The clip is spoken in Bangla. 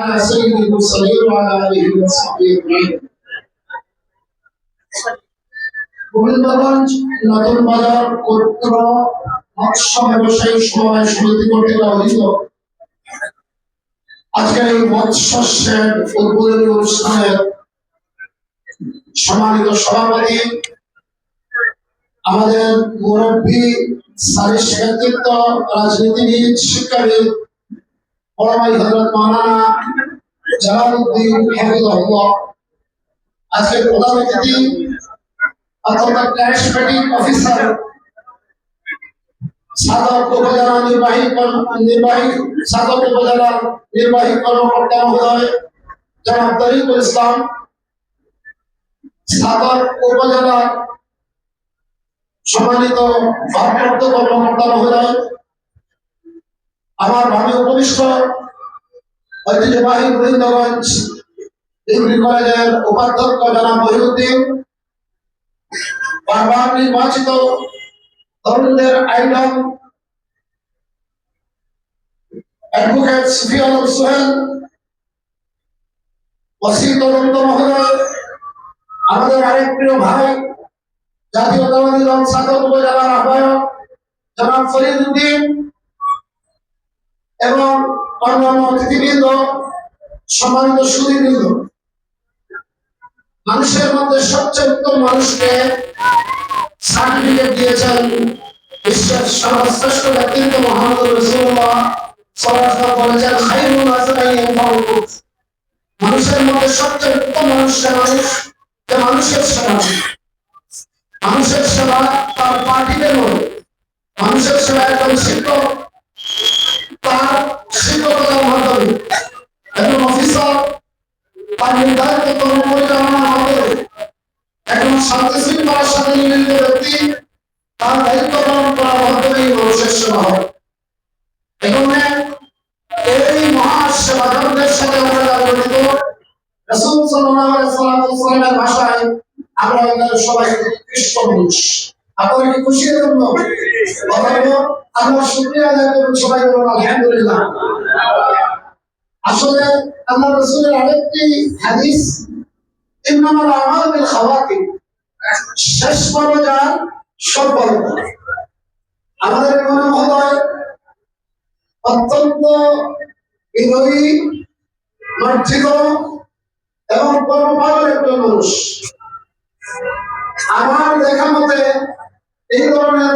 على سيد المرسلين وعلى آله وصحبه أجمعين গোবিন্দগঞ্জ নতুন বাজার কর্তৃক মৎস্য ব্যবসায়ী সমবায় সমিতি কর্তৃক আয়োজিত আজকের এই মৎস্য শেড উদ্বোধনী অনুষ্ঠানের সম্মানিত সভাপতি আমাদের মুরব্বী সারিস ব্যক্তিত্ব রাজনীতিবিদ শিক্ষাবিদ বড় ভাই হজরত মাওলানা জালালউদ্দিন হাফিজাহুল্লাহ। আজকের প্রধান অতিথি, অত্যন্ত ক্যারিসমেটিক অফিসার সাধক উপজেলা নির্বাহী নির্বাহী সাধক উপজেলার নির্বাহী কর্মকর্তা মহোদয়, জনাব তরিকুল ইসলাম, সাধক উপজেলা সম্মানিত ভারপ্রাপ্ত কর্মকর্তা মহোদয় আমার ভাবি উপবিষ্ট। ঐতিহ্যবাহী গোবিন্দগঞ্জ ডিগ্রি কলেজের উপাধ্যক্ষ জনাব মহিউদ্দিন। বারবার নির্বাচিত তরুণদের idol advocate Sufi Sohel, OC তদন্ত মহোদয়, আমাদের আরেক প্রিয় ভাই, জাতীয়তাবাদী দল সাধক উপজেলার আহ্বায়ক জনাব ফরিদ উদ্দিন এবং অন্যান্য অতিথিবৃন্দ, সম্মানিত সুদীবৃন্দ মানুষের মধ্যে সবচেয়ে উত্তম মানুষকে সার্টিফিকেট দিয়েছেন বিশ্বের সর্বশ্রেষ্ঠ ব্যক্তিত্ব মোহাম্মদ রসুল্লাহ মানুষের সবচেয়ে মানুষের সেবা মানুষের সেবা তার পার্টিতে মানুষের সেবা একজন শিক্ষক তার শিক্ষকতার মাধ্যমে একজন অফিসার শান্তি শৃঙ্খলার সাথে নিয়োজিত ব্যক্তি দায়িত্ব পালন সেবা হয় এখানে এই মহা সেবাকারদের সাথে আমরা জড়িত রাসূল সাল্লাল্লাহু আলাইহি সবাই উৎকৃষ্ট মানুষ। খুশি এর জন্য আমরা শুকরিয়া আদায় করুন সবাই বলুন আলহামদুলিল্লাহ। আসলে আল্লাহ রসুলের আরেকটি হাদিস ইন্নামাল আমাল বিল খাওয়াতিম শেষ পর্যায়ে সব বড় আমাদের মনে হয় অত্যন্ত বিনয়ী, মার্জিত এবং কর্মপালের একজন মানুষ। আমার দেখা মতে এই ধরনের